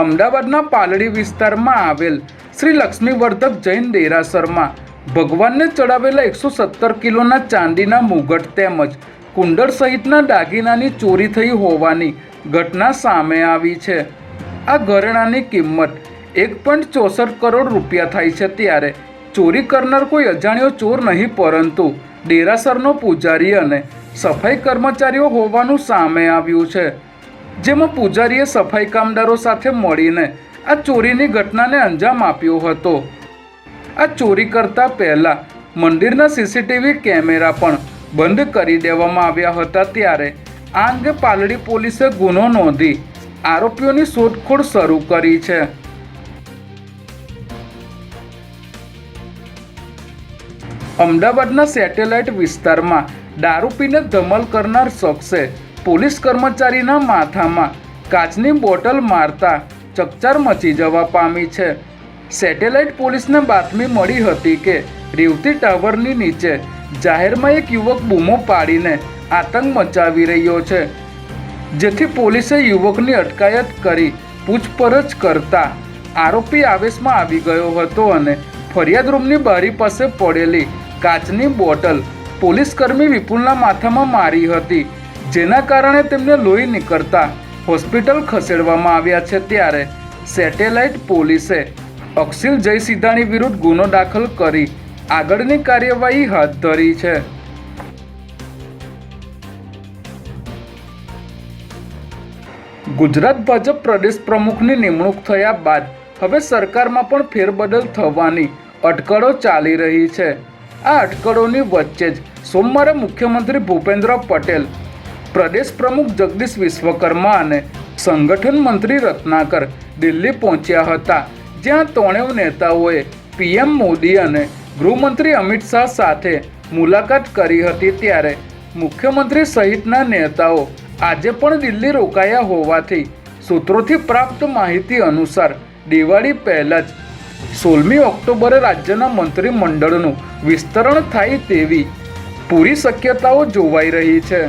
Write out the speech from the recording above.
અમદાવાદના પાલડી વિસ્તારમાં આવેલ શ્રી લક્ષ્મીવર્ધક જૈન દેરાસરમાં ભગવાનને ચડાવેલા એકસો સત્તર કિલોના ચાંદીના મુગટ તેમજ કુંડળ સહિતના દાગીનાની ચોરી થઈ હોવાની ઘટના સામે આવી છે. આ ઘરેણાની કિંમત એક પોઈન્ટ ચોસઠ કરોડ રૂપિયા થાય છે ત્યારે ચોરી કરનાર કોઈ અજાણ્યો ચોર નહીં, પરંતુ દેરાસરનો પૂજારી અને સફાઈ કર્મચારીઓ હોવાનું સામે આવ્યું છે. જેમાં પૂજારીએ સફાઈ કામદારો સાથે મળીને આ ચોરીની ઘટનાને અંજામ આપ્યો હતો. આ ચોરી કરતા પહેલા મંદિરના સીસીટીવી કેમેરા પણ બંધ કરી દેવામાં આવ્યા હતા ત્યારે આ અંગે પાલડી પોલીસે ગુનો નોંધી આરોપીઓની શોધખોળ શરૂ કરી છે. અમદાવાદના સેટેલાઇટ વિસ્તારમાં દારૂ પીને ધમલ કરનાર શખ્સે પોલીસ કર્મચારીના માથામાં કાચની બોટલ મારતા ચકચાર મચી જવા પામી છે. સેટેલાઇટ પોલીસને બાતમી મળી હતી કે રેવતી ટાવરની નીચે જાહેરમાં એક યુવક બૂમો પાડીને આતંક મચાવી રહ્યો છે. જેથી પોલીસે યુવકની અટકાયત કરી પૂછપરછ કરતા આરોપી આવેશમાં આવી ગયો હતો અને ફરિયાદ રૂમની બારી પાસે પડેલી કાચની બોટલ પોલીસકર્મી વિપુલના માથામાં મારી હતી. જેના કારણે તેમને લોહી નીકળતા હોસ્પિટલ ખસેડવામાં આવ્યા છે ત્યારે સેટેલાઇટ પોલીસે અક્ષિલ જય સિદ્ધાણી વિરુદ્ધ ગુનો દાખલ કરી આગળની કાર્યવાહી હાથ ધરી છે. ગુજરાત ભાજપ પ્રદેશ પ્રમુખની નિમણૂક થયા બાદ હવે સરકારમાં પણ ફેરબદલ થવાની અટકળો ચાલી રહી છે. આ અટકળોની વચ્ચે જ સોમવારે મુખ્યમંત્રી ભૂપેન્દ્ર પટેલ પ્રદેશ પ્રમુખ જગદીશ વિશ્વકર્મા અને સંગઠન મંત્રી રત્નાકર દિલ્હી પહોંચ્યા હતા, જ્યાં ત્રણેય નેતાઓએ પીએમ મોદી અને ગૃહમંત્રી અમિત શાહ સાથે મુલાકાત કરી હતી ત્યારે મુખ્યમંત્રી સહિતના નેતાઓ આજે પણ દિલ્હી રોકાયા હોવાથી સૂત્રોથી પ્રાપ્ત માહિતી અનુસાર દિવાળી પહેલાં જ સોળમી ઓક્ટોબરે રાજ્યના મંત્રીમંડળનું વિસ્તરણ થાય તેવી પૂરી શક્યતાઓ જોવાઈ રહી છે.